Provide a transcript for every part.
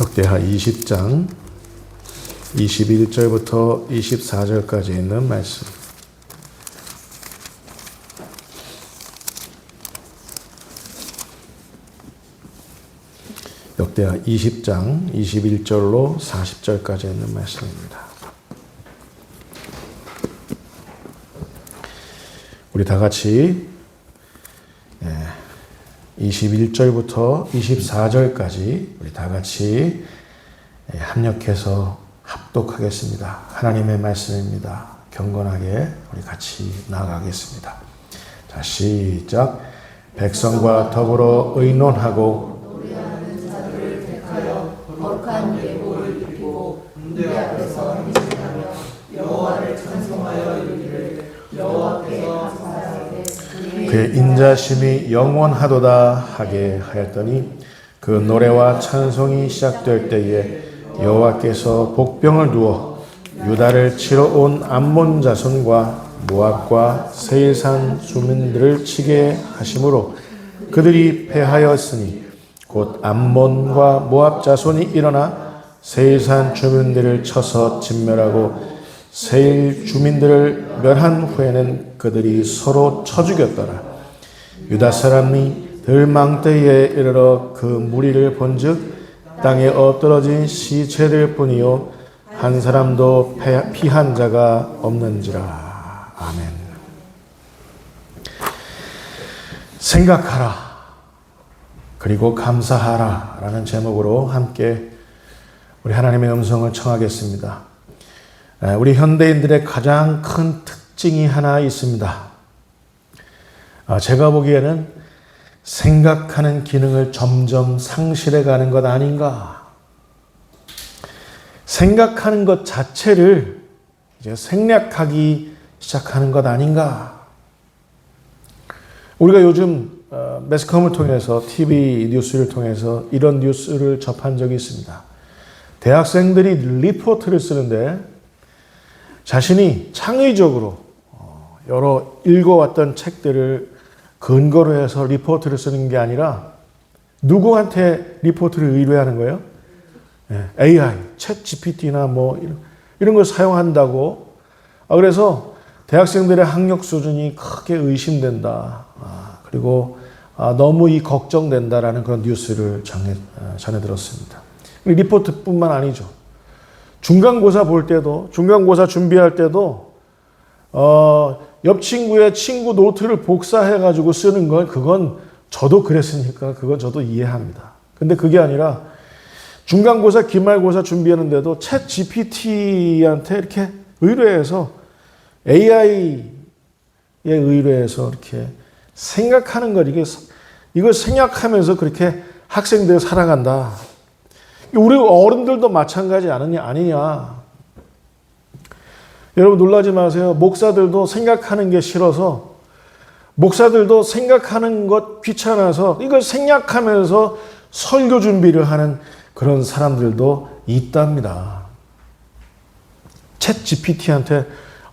역대하 20장 21절부터 24절까지 있는 말씀. 역대하 20장 21절로 40절까지 있는 말씀입니다. 우리 다 같이 21절부터 24절까지 우리 다 같이 합력해서 합독하겠습니다. 하나님의 말씀입니다. 경건하게 우리 같이 나아가겠습니다. 자, 시작. 백성과 더불어 의논하고 거룩한 예복을 입고 문대 앞에서 행진하며 여호와를 찬송하여 이르기를 여호와께 감사하되 그의 인자심이 영원하도다 하게 하였더니 그 노래와 찬송이 시작될 때에 여호와께서 복병을 두어 유다를 치러 온 암몬 자손과 모압과 세일산 주민들을 치게 하심으로 그들이 패하였으니 곧 암몬과 모압 자손이 일어나 세일산 주민들을 쳐서 진멸하고 세일 주민들을 멸한 후에는 그들이 서로 쳐 죽였더라. 유다 사람이 들망대에 이르러 그 무리를 본즉 땅에 엎드러진 시체들 뿐이요 한 사람도 피한 자가 없는지라. 아멘. 생각하라. 그리고 감사하라. 라는 제목으로 함께 우리 하나님의 음성을 청하겠습니다. 우리 현대인들의 가장 큰 특징이 하나 있습니다. 아, 제가 보기에는 생각하는 기능을 점점 상실해 가는 것 아닌가. 생각하는 것 자체를 이제 생략하기 시작하는 것 아닌가. 우리가 요즘 어, 매스컴을 통해서 TV 뉴스를 통해서 이런 뉴스를 접한 적이 있습니다. 대학생들이 리포트를 쓰는데 자신이 창의적으로 어, 여러 읽어왔던 책들을 근거로 해서 리포트를 쓰는 게 아니라 누구한테 리포트를 의뢰하는 거예요? AI, 챗 GPT나 뭐 이런, 걸 사용한다고. 아, 그래서 대학생들의 학력 수준이 크게 의심된다. 아, 그리고 아, 너무 이 걱정된다라는 그런 뉴스를 전해, 전해 들었습니다. 리포트뿐만 아니죠. 중간고사 볼 때도, 중간고사 준비할 때도, 어, 옆 친구의 친구 노트를 복사해 가지고 쓰는 건 그건 저도 그랬으니까 그건 저도 이해합니다. 근데 그게 아니라 중간고사, 기말고사 준비하는데도 챗 GPT한테 이렇게 의뢰해서 AI에 의뢰해서 이렇게 생각하는 것, 이게, 이걸 생각하면서 그렇게 학생들 살아간다. 우리 어른들도 마찬가지 아니냐, 아니냐. 여러분 놀라지 마세요. 목사들도 생각하는 게 싫어서, 목사들도 생각하는 것 귀찮아서 이걸 생략하면서 설교 준비를 하는 그런 사람들도 있답니다. 챗 GPT한테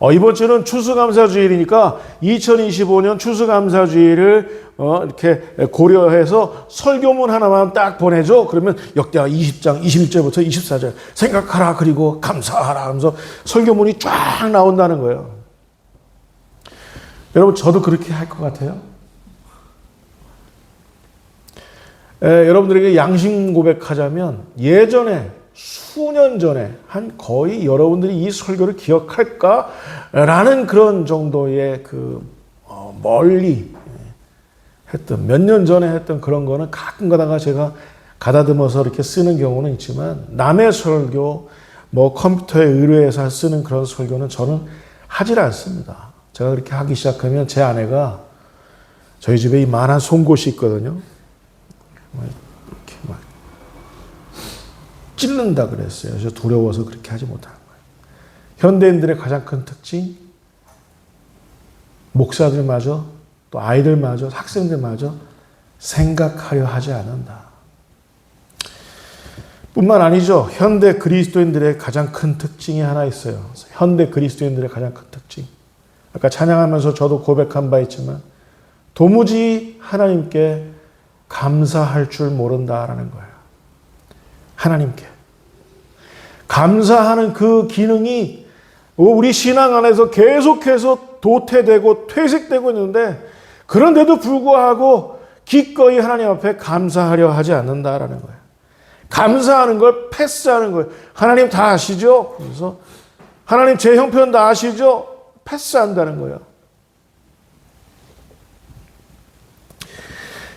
어, 이번 주는 추수감사주일이니까 2025년 추수감사주일을 어, 이렇게 고려해서 설교문 하나만 딱 보내줘. 그러면 역대하 20장 21절부터 24절 생각하라 그리고 감사하라 하면서 설교문이 쫙 나온다는 거예요. 여러분 저도 그렇게 할 것 같아요. 에, 여러분들에게 양심 고백하자면 예전에 수년 전에 한 거의 여러분들이 이 설교를 기억할까라는 그런 정도의 그 어, 멀리 했던 몇 년 전에 했던 그런 거는 가끔 가다가 제가 가다듬어서 이렇게 쓰는 경우는 있지만 남의 설교 뭐 컴퓨터에 의뢰해서 쓰는 그런 설교는 저는 하질 않습니다. 제가 그렇게 하기 시작하면 제 아내가 저희 집에 이 만한 송곳이 있거든요. 찔른다 그랬어요. 그래서 두려워서 그렇게 하지 못하는 거예요. 현대인들의 가장 큰 특징, 목사들마저 또 아이들마저 학생들마저 생각하려 하지 않는다. 뿐만 아니죠. 현대 그리스도인들의 가장 큰 특징이 하나 있어요. 현대 그리스도인들의 가장 큰 특징. 아까 찬양하면서 저도 고백한 바 있지만 도무지 하나님께 감사할 줄 모른다라는 거예요. 하나님께. 감사하는 그 기능이 우리 신앙 안에서 계속해서 도태되고 퇴색되고 있는데 그런데도 불구하고 기꺼이 하나님 앞에 감사하려 하지 않는다라는 거예요. 감사하는 걸 패스하는 거예요. 하나님 다 아시죠? 그래서 하나님 제 형편 다 아시죠? 패스한다는 거예요.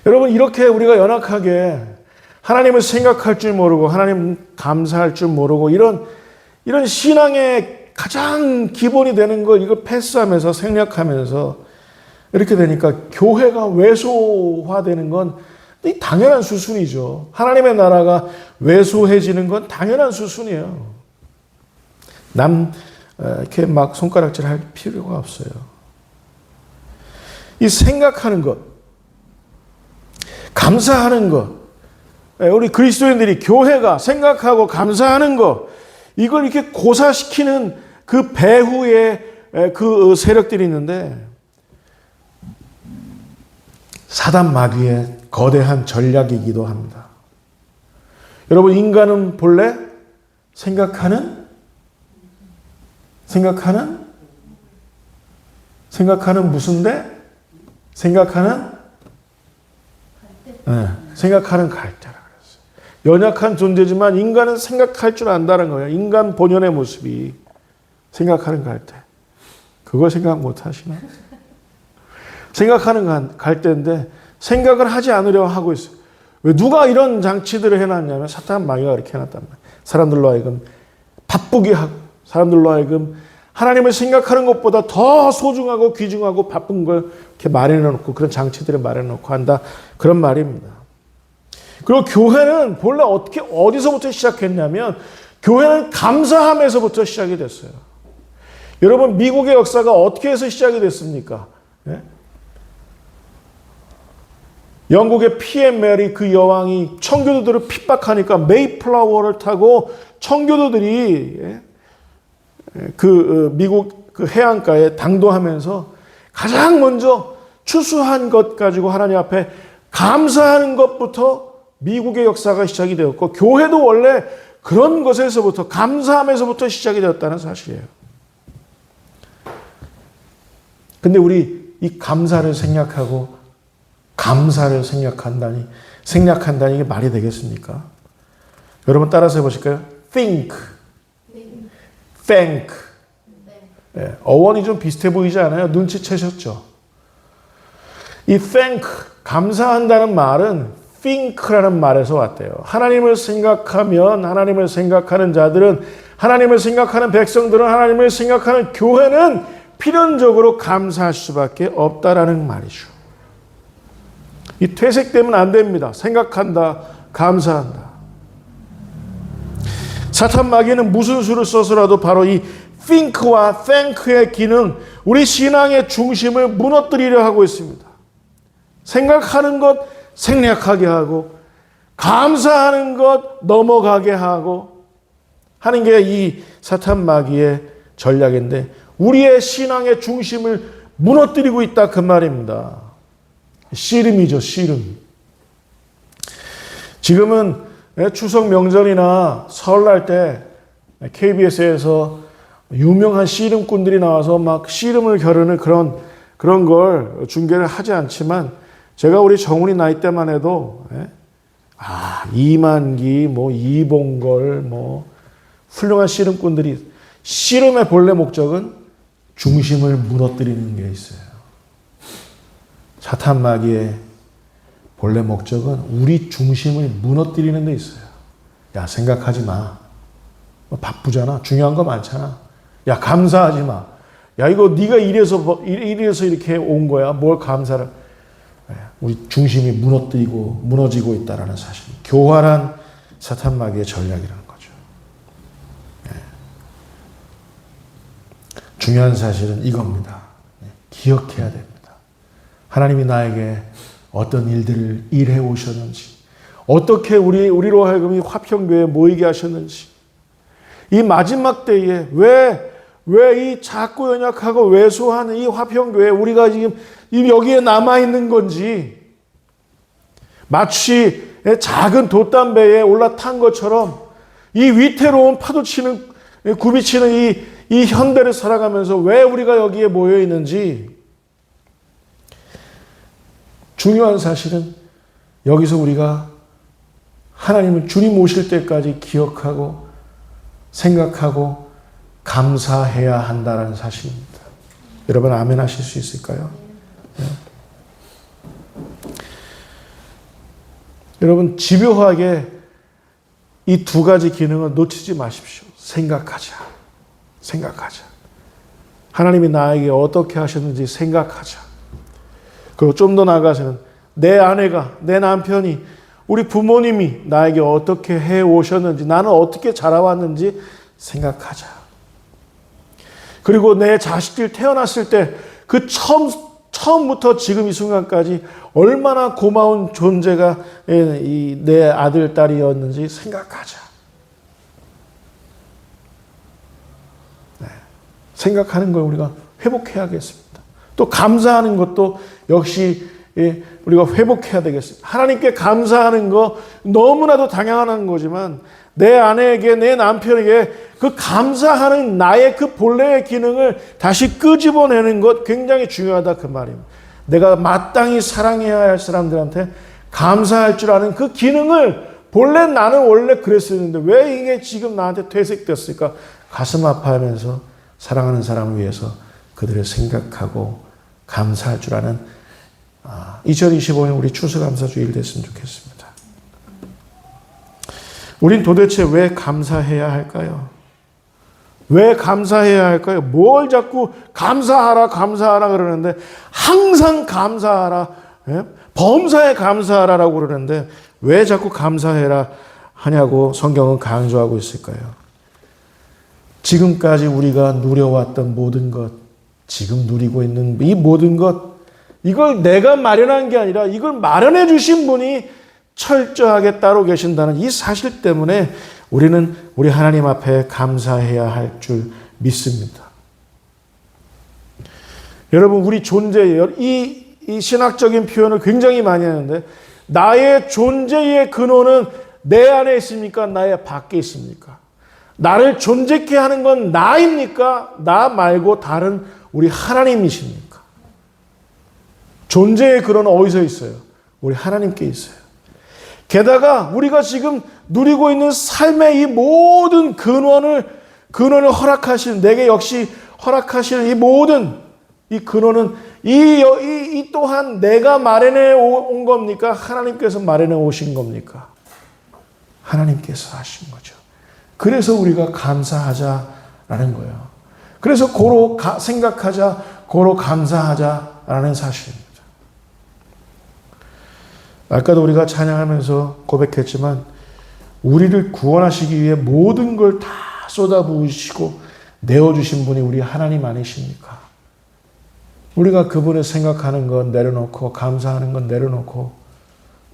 여러분 이렇게 우리가 연약하게 하나님을 생각할 줄 모르고 하나님 감사할 줄 모르고 이런 이런 신앙의 가장 기본이 되는 걸 이걸 패스하면서 생략하면서 이렇게 되니까 교회가 왜소화되는 건 당연한 수순이죠. 하나님의 나라가 왜소해지는 건 당연한 수순이에요. 남 이렇게 막 손가락질 할 필요가 없어요. 이 생각하는 것, 감사하는 것, 우리 그리스도인들이 교회가 생각하고 감사하는 것, 이걸 이렇게 고사시키는 그 배후에 그 세력들이 있는데, 사단 마귀의 거대한 전략이기도 합니다. 여러분, 인간은 본래 생각하는, 생각하는, 생각하는 무슨데? 생각하는, 네, 생각하는 갈대라. 연약한 존재지만 인간은 생각할 줄 안다는 거예요. 인간 본연의 모습이 생각하는 갈대. 그거 생각 못 하시나? 생각하는 갈대인데 생각을 하지 않으려 하고 있어요. 왜 누가 이런 장치들을 해놨냐면 사탄 마귀가 이렇게 해놨단 말이에요. 사람들로 하여금 바쁘게 하고 사람들로 하여금 하나님을 생각하는 것보다 더 소중하고 귀중하고 바쁜 걸 이렇게 마련해놓고 그런 장치들을 마련해놓고 한다 그런 말입니다. 그리고 교회는 본래 어떻게 어디서부터 시작했냐면 교회는 감사함에서부터 시작이 됐어요. 여러분 미국의 역사가 어떻게 해서 시작이 됐습니까? 네? 영국의 PM 메리 그 여왕이 청교도들을 핍박하니까 메이플라워를 타고 청교도들이 그 미국 그 해안가에 당도하면서 가장 먼저 추수한 것 가지고 하나님 앞에 감사하는 것부터 미국의 역사가 시작이 되었고 교회도 원래 그런 것에서부터 감사함에서부터 시작이 되었다는 사실이에요. 근데 우리 이 감사를 생략하고 감사를 생략한다니 생략한다니 이게 말이 되겠습니까? 여러분 따라서 해보실까요? think, thank. 네, 어원이 좀 비슷해 보이지 않아요? 눈치채셨죠? 이 thank, 감사한다는 말은 think라는 말에서 왔대요. 하나님을 생각하면 하나님을 생각하는 자들은 하나님을 생각하는 백성들은 하나님을 생각하는 교회는 필연적으로 감사할 수밖에 없다라는 말이죠. 이 퇴색되면 안 됩니다. 생각한다, 감사한다. 사탄 마귀는 무슨 수를 써서라도 바로 이 think와 thank의 기능, 우리 신앙의 중심을 무너뜨리려 하고 있습니다. 생각하는 것 생략하게 하고, 감사하는 것 넘어가게 하고, 하는 게 이 사탄 마귀의 전략인데, 우리의 신앙의 중심을 무너뜨리고 있다 그 말입니다. 씨름이죠, 씨름. 지금은 추석 명절이나 설날 때 KBS에서 유명한 씨름꾼들이 나와서 막 씨름을 겨루는 그런 그런 걸 중계를 하지 않지만 제가 우리 정훈이 나이 때만 해도 아 이만기 뭐 이봉걸 뭐 훌륭한 씨름꾼들이 씨름의 본래 목적은 중심을 무너뜨리는 게 있어요. 사탄 마귀의 본래 목적은 우리 중심을 무너뜨리는 데 있어요. 야, 생각하지 마. 뭐 바쁘잖아. 중요한 거 많잖아. 야, 감사하지 마. 야, 이거 네가 이래서 이래서 이렇게 온 거야. 뭘 감사를? 우리 중심이 무너뜨리고 무너지고 있다라는 사실. 교활한 사탄 마귀의 전략이라는 거죠. 중요한 사실은 이겁니다. 기억해야 됩니다. 하나님이 나에게 어떤 일들을 일해 오셨는지, 어떻게 우리, 우리로 하여금 이 화평교회에 모이게 하셨는지, 이 마지막 때에 왜, 왜 이 작고 연약하고 왜소한 이 화평교회 우리가 지금 여기에 남아있는 건지, 마치 작은 돛담배에 올라탄 것처럼 이 위태로운 파도치는 굽이치는 이, 이 현대를 살아가면서 왜 우리가 여기에 모여 있는지 중요한 사실은 여기서 우리가 하나님을 주님 오실 때까지 기억하고 생각하고 감사해야 한다는 사실입니다. 여러분 아멘 하실 수 있을까요? 네. 여러분 집요하게 이 두 가지 기능을 놓치지 마십시오. 생각하자. 생각하자. 하나님이 나에게 어떻게 하셨는지 생각하자. 그리고 좀 더 나아가서는 내 아내가, 내 남편이, 우리 부모님이 나에게 어떻게 해 오셨는지, 나는 어떻게 자라왔는지 생각하자. 그리고 내 자식들 태어났을 때 그 처음, 처음부터 지금 이 순간까지 얼마나 고마운 존재가 내 아들, 딸이었는지 생각하자. 네. 생각하는 걸 우리가 회복해야겠습니다. 또 감사하는 것도 역시 예, 우리가 회복해야 되겠습니다. 하나님께 감사하는 거 너무나도 당연한 거지만 내 아내에게 내 남편에게 그 감사하는 나의 그 본래의 기능을 다시 끄집어내는 것 굉장히 중요하다 그 말입니다. 내가 마땅히 사랑해야 할 사람들한테 감사할 줄 아는 그 기능을 본래 나는 원래 그랬었는데 왜 이게 지금 나한테 퇴색됐을까? 가슴 아파하면서 사랑하는 사람을 위해서 그들을 생각하고 감사할 줄 아는 2025년 우리 추수감사 주일 됐으면 좋겠습니다. 우린 도대체 왜 감사해야 할까요? 왜 감사해야 할까요? 뭘 자꾸 감사하라, 감사하라 그러는데, 항상 감사하라, 예? 범사에 감사하라라고 그러는데, 왜 자꾸 감사해라 하냐고 성경은 강조하고 있을까요? 지금까지 우리가 누려왔던 모든 것, 지금 누리고 있는 이 모든 것, 이걸 내가 마련한 게 아니라 이걸 마련해 주신 분이 철저하게 따로 계신다는 이 사실 때문에 우리는 우리 하나님 앞에 감사해야 할 줄 믿습니다. 여러분, 우리 존재, 이, 이 신학적인 표현을 굉장히 많이 하는데, 나의 존재의 근원은 내 안에 있습니까? 나의 밖에 있습니까? 나를 존재케 하는 건 나입니까? 나 말고 다른 우리 하나님이십니까? 존재의 근원은 어디서 있어요? 우리 하나님께 있어요. 게다가 우리가 지금 누리고 있는 삶의 이 모든 근원을 근원을 허락하시는 내게 역시 허락하시는 이 모든 이 근원은 이, 이, 이 또한 내가 마련해 온 겁니까? 하나님께서 마련해 오신 겁니까? 하나님께서 하신 거죠. 그래서 우리가 감사하자라는 거예요. 그래서 고로 가, 생각하자, 고로 감사하자라는 사실입니다. 아까도 우리가 찬양하면서 고백했지만 우리를 구원하시기 위해 모든 걸 다 쏟아부으시고 내어주신 분이 우리 하나님 아니십니까? 우리가 그분을 생각하는 건 내려놓고 감사하는 건 내려놓고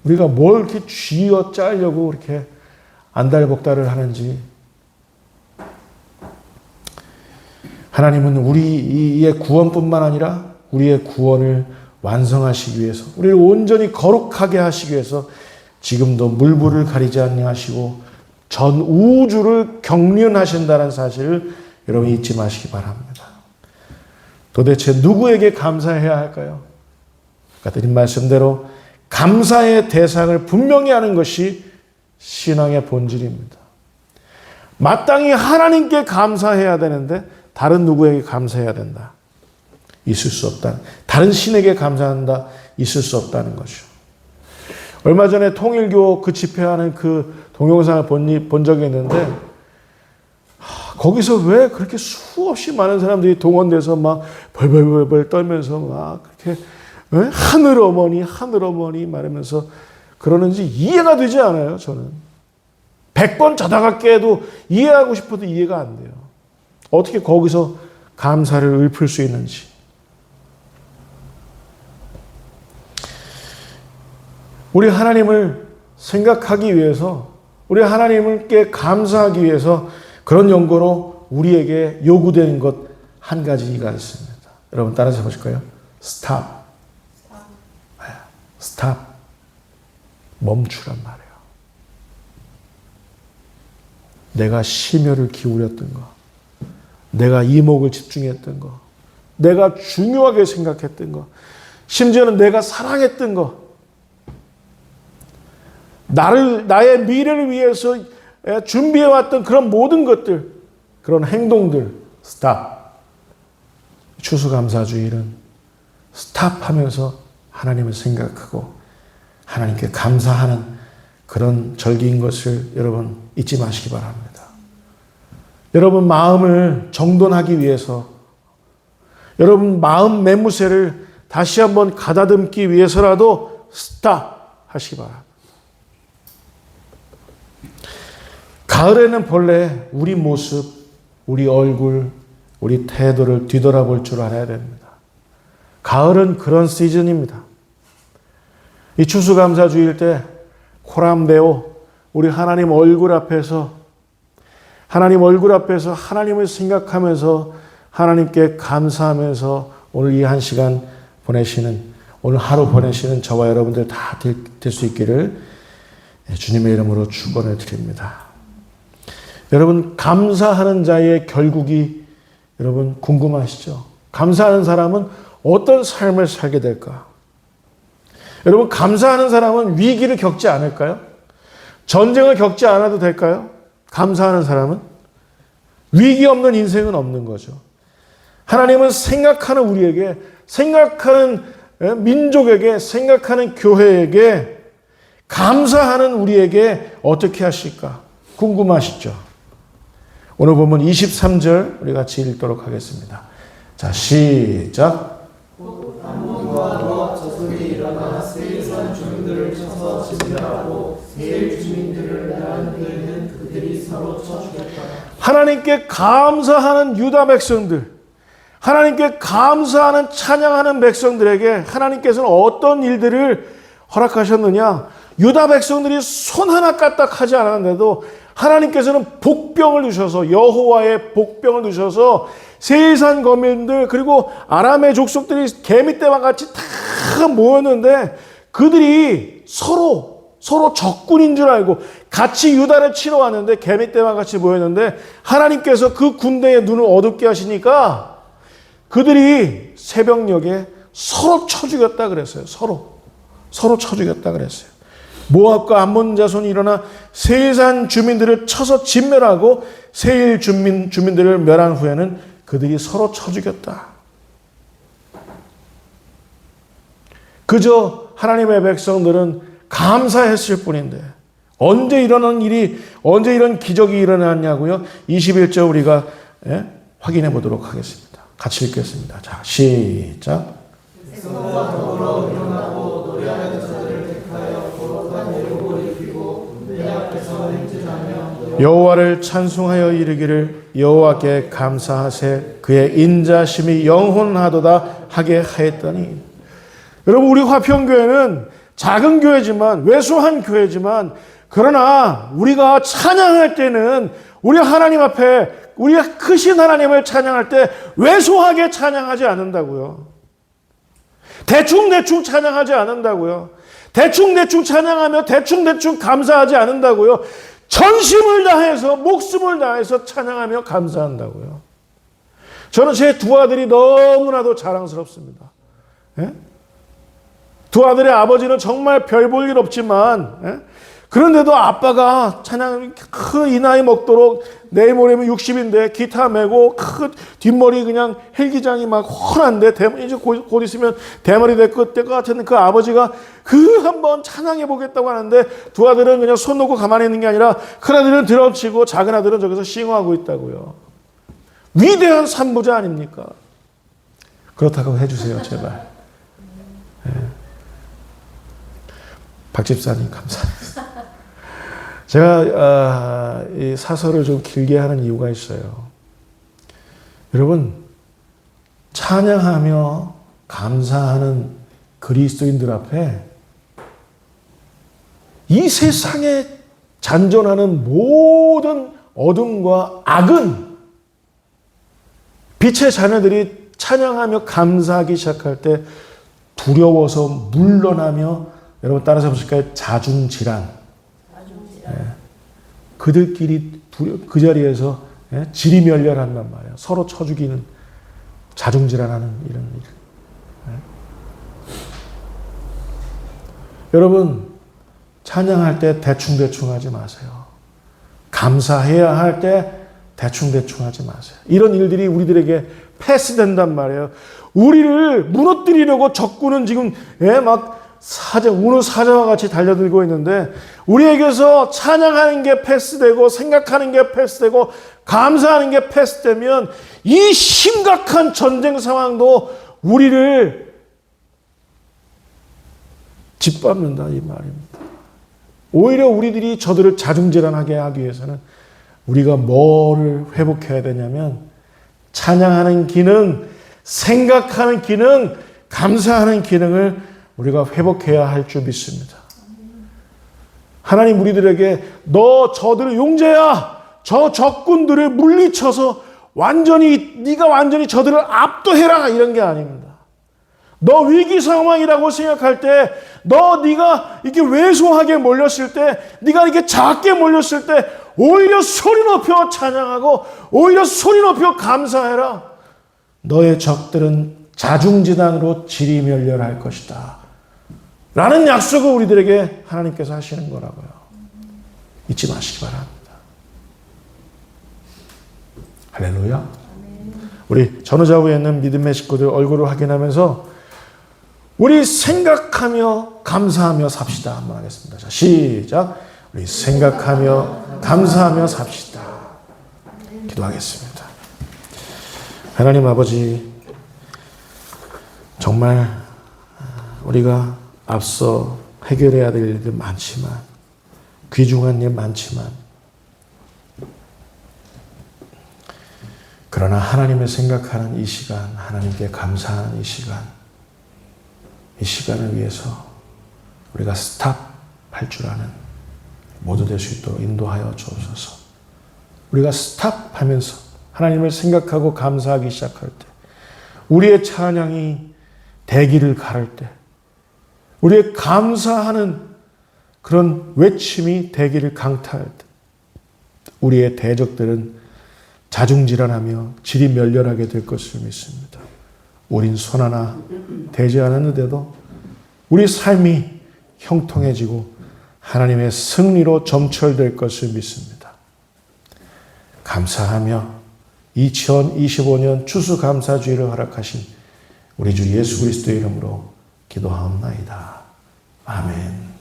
우리가 뭘 이렇게 쥐어 짜려고 이렇게 안달복달을 하는지 하나님은 우리의 구원뿐만 아니라 우리의 구원을 완성하시기 위해서 우리를 온전히 거룩하게 하시기 위해서 지금도 물불을 가리지 아니하시고 전 우주를 경륜하신다는 사실을 여러분 잊지 마시기 바랍니다. 도대체 누구에게 감사해야 할까요? 아까 드린 말씀대로 감사의 대상을 분명히 하는 것이 신앙의 본질입니다. 마땅히 하나님께 감사해야 되는데 다른 누구에게 감사해야 된다. 있을 수 없다. 다른 신에게 감사한다. 있을 수 없다는 거죠. 얼마 전에 통일교 그 집회하는 그 동영상을 본, 본 적이 있는데 하, 거기서 왜 그렇게 수없이 많은 사람들이 동원돼서 막 벌벌벌벌 떨면서 막 그렇게 왜? 하늘 어머니 하늘 어머니 말하면서 그러는지 이해가 되지 않아요. 저는 100번 자다가 깨도 이해하고 싶어도 이해가 안 돼요. 어떻게 거기서 감사를 읊을 수 있는지. 우리 하나님을 생각하기 위해서, 우리 하나님께 감사하기 위해서 그런 연고로 우리에게 요구되는 것 한 가지가 있습니다. 여러분 따라서 보실까요? 스탑. 스탑. 멈추란 말이에요. 내가 심혈을 기울였던 거, 내가 이목을 집중했던 거, 내가 중요하게 생각했던 거, 심지어는 내가 사랑했던 거, 나를 나의 미래를 위해서 준비해왔던 그런 모든 것들, 그런 행동들, 스탑. 추수감사주일은 스탑하면서 하나님을 생각하고 하나님께 감사하는 그런 절기인 것을 여러분 잊지 마시기 바랍니다. 여러분 마음을 정돈하기 위해서 여러분 마음 매무새를 다시 한번 가다듬기 위해서라도 스탑 하시기 바랍니다. 가을에는 본래 우리 모습, 우리 얼굴, 우리 태도를 뒤돌아볼 줄 알아야 됩니다. 가을은 그런 시즌입니다. 이 추수감사주일 때 코람데오 우리 하나님 얼굴 앞에서 하나님 얼굴 앞에서 하나님을 생각하면서 하나님께 감사하면서 오늘 이 한 시간 보내시는 오늘 하루 보내시는 저와 여러분들 다 될 수 있기를 주님의 이름으로 축원을 드립니다. 여러분 감사하는 자의 결국이 여러분 궁금하시죠? 감사하는 사람은 어떤 삶을 살게 될까? 여러분 감사하는 사람은 위기를 겪지 않을까요? 전쟁을 겪지 않아도 될까요? 감사하는 사람은 위기 없는 인생은 없는 거죠. 하나님은 생각하는 우리에게 생각하는 민족에게 생각하는 교회에게 감사하는 우리에게 어떻게 하실까 궁금하시죠? 오늘 보면 23절 우리 같이 읽도록 하겠습니다. 자, 시작. 하나님께 감사하는 유다 백성들, 하나님께 감사하는 찬양하는 백성들에게 하나님께서는 어떤 일들을 허락하셨느냐? 유다 백성들이 손 하나 까딱하지 않았는데도 하나님께서는 복병을 주셔서 여호와의 복병을 주셔서 세일산 거민들 그리고 아람의 족속들이 개미떼와 같이 다 모였는데 그들이 서로 서로 적군인 줄 알고 같이 유다를 치러 왔는데 개미떼와 같이 모였는데 하나님께서 그 군대의 눈을 어둡게 하시니까 그들이 새벽녘에 서로 쳐 죽였다 그랬어요. 서로 서로 쳐 죽였다 그랬어요. 모압과 암몬 자손이 일어나 세일산 주민들을 쳐서 진멸하고 세일 주민 주민들을 멸한 후에는 그들이 서로 쳐 죽였다. 그저 하나님의 백성들은 감사했을 뿐인데 언제 일어난 일이 언제 이런 기적이 일어났냐고요? 21절 우리가 예? 확인해 보도록 하겠습니다. 같이 읽겠습니다. 자, 시작. 여호와를 찬송하여 이르기를 여호와께 감사하세 그의 인자심이 영원하도다 하게 하였더니 여러분 우리 화평교회는 작은 교회지만 왜소한 교회지만 그러나 우리가 찬양할 때는 우리 하나님 앞에 우리가 크신 하나님을 찬양할 때 왜소하게 찬양하지 않는다고요. 대충 대충 찬양하지 않는다고요. 대충 대충 찬양하며 대충 대충 감사하지 않는다고요. 전심을 다해서 목숨을 다해서 찬양하며 감사한다고요. 저는 제 두 아들이 너무나도 자랑스럽습니다. 예? 두 아들의 아버지는 정말 별 볼 일 없지만 예? 그런데도 아빠가 찬양 큰이 나이 먹도록 내일 모레면 60인데 기타 메고 큰 뒷머리 그냥 헬기장이 막 훤한데 대, 이제 곧, 곧 있으면 대머리 될것 같은 그 아버지가 그 한번 찬양해 보겠다고 하는데 두 아들은 그냥 손 놓고 가만히 있는 게 아니라 큰 아들은 드럼 치고 작은 아들은 저기서 싱어하고 있다고요. 위대한 산부자 아닙니까? 그렇다고 해주세요 제발. 네. 박 집사님 감사합니다. 제가 이 사설을 좀 길게 하는 이유가 있어요. 여러분 찬양하며 감사하는 그리스도인들 앞에 이 세상에 잔존하는 모든 어둠과 악은 빛의 자녀들이 찬양하며 감사하기 시작할 때 두려워서 물러나며 여러분 따라서 보실까요? 자중질환. 예. 그들끼리 부- 그 자리에서 예? 지리멸렬한단 말이에요. 서로 쳐 죽이는 자중질환하는 이런 일. 예. 여러분 찬양할 때 대충 대충 하지 마세요. 감사해야 할 때 대충 대충 하지 마세요. 이런 일들이 우리들에게 패스된단 말이에요. 우리를 무너뜨리려고 적군은 지금 예, 막 사자 우는 사자와 같이 달려들고 있는데 우리에게서 찬양하는 게 패스되고 생각하는 게 패스되고 감사하는 게 패스되면 이 심각한 전쟁 상황도 우리를 짓밟는다 이 말입니다. 오히려 우리들이 저들을 자중질환하게 하기 위해서는 우리가 뭐를 회복해야 되냐면 찬양하는 기능, 생각하는 기능, 감사하는 기능을 우리가 회복해야 할 줄 믿습니다. 하나님 우리들에게 너 저들을 용제야 저 적군들을 물리쳐서 완전히 네가 완전히 저들을 압도해라 이런 게 아닙니다. 너 위기 상황이라고 생각할 때, 너 네가 이렇게 왜소하게 몰렸을 때, 네가 이렇게 작게 몰렸을 때, 오히려 소리 높여 찬양하고, 오히려 소리 높여 감사해라. 너의 적들은 자중지단으로 지리멸렬할 것이다. 라는 약속을 우리들에게 하나님께서 하시는 거라고요. 잊지 마시기 바랍니다. 할렐루야. 우리 전후좌우에 있는 믿음의 식구들 얼굴을 확인하면서 우리 생각하며 감사하며 삽시다. 한번 하겠습니다. 자, 시작. 우리 생각하며 감사하며 삽시다. 기도하겠습니다. 하나님 아버지, 정말 우리가 앞서 해결해야 될 일들 많지만, 귀중한 일 많지만, 그러나 하나님을 생각하는 이 시간, 하나님께 감사하는 이 시간, 이 시간을 위해서 우리가 스탑할 줄 아는 모두 될 수 있도록 인도하여 주옵소서. 우리가 스탑하면서 하나님을 생각하고 감사하기 시작할 때, 우리의 찬양이 대기를 가를 때, 우리의 감사하는 그런 외침이 대기를 강타할 때, 우리의 대적들은 자중질환하며 질이 멸렬하게 될 것을 믿습니다. 우린 손 하나 대지 않았는데도 우리 삶이 형통해지고 하나님의 승리로 점철될 것을 믿습니다. 감사하며 2025년 추수감사주의를 허락하신 우리 주 예수 그리스도의 이름으로 기도하옵나이다. 아멘.